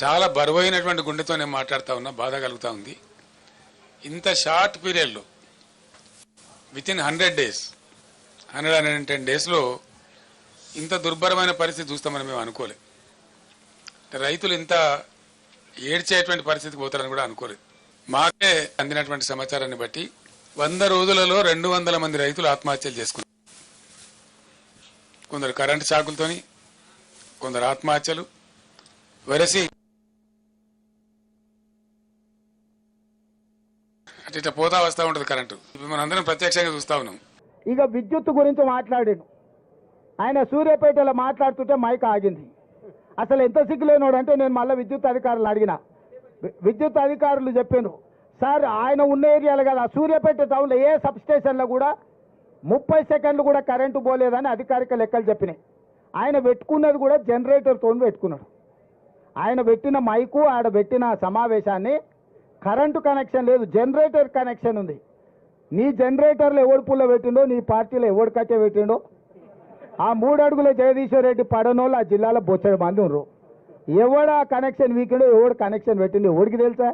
చాలా బరువైనటువంటి గుండెతో నేను మాట్లాడుతా ఉన్నా బాధ కలుగుతూ ఉంది. ఇంత షార్ట్ పీరియడ్లో with in hundred days hundred hundred and ten డేస్లో ఇంత దుర్భరమైన పరిస్థితి చూస్తామని మేము అనుకోలే. రైతులు ఇంత ఏడ్చేటువంటి పరిస్థితికి పోతారని కూడా అనుకోలేదు. మాకే అందినటువంటి సమాచారాన్ని బట్టి వంద రోజులలో రెండు వందల మంది రైతులు ఆత్మహత్యలు చేసుకున్నారు. కొందరు కరెంటు షాకులతోని కొందరు ఆత్మహత్యలు వెరసి అటు ఇట్లా పోతా వస్తూ ఉంటుంది కరెంటు. మనం అందరం ప్రత్యక్షంగా చూస్తా ఉన్నాం. ఇక విద్యుత్ గురించి మాట్లాడాడు. ఆయన సూర్యాపేటలో మాట్లాడుతుంటే మైక్ ఆగింది. అసలు ఎంత సిగ్గులేనోడు అంటే నేను మళ్ళీ విద్యుత్ అధికారులు అడిగిన. విద్యుత్ అధికారులు చెప్పాను సార్ ఆయన ఉన్న ఏరియాలో కదా సూర్యాపేట టౌన్లో ఏ సబ్ స్టేషన్లో కూడా ముప్పై సెకండ్లు కూడా కరెంటు పోలేదని అధికారిక లెక్కలు చెప్పినాయి. ఆయన పెట్టుకున్నది కూడా జనరేటర్తో పెట్టుకున్నాడు. ఆయన పెట్టిన మైకు ఆడ పెట్టిన సమావేశాన్ని కరెంటు కనెక్షన్ లేదు జనరేటర్ కనెక్షన్ ఉంది. నీ జనరేటర్లో ఎవడు పుల్ల పెట్టిండో నీ పార్టీలో ఎవడు కట్టే పెట్టిండో? ఆ మూడు అడుగుల జగదీశ్వర్ రెడ్డి పడనోళ్ళు ఆ జిల్లాలో బొచ్చడి మంది ఉన్నారు ఎవడు ఆ కనెక్షన్ వీకిండో ఎవడు కనెక్షన్ పెట్టిండో ఎవడికి తెలుసా?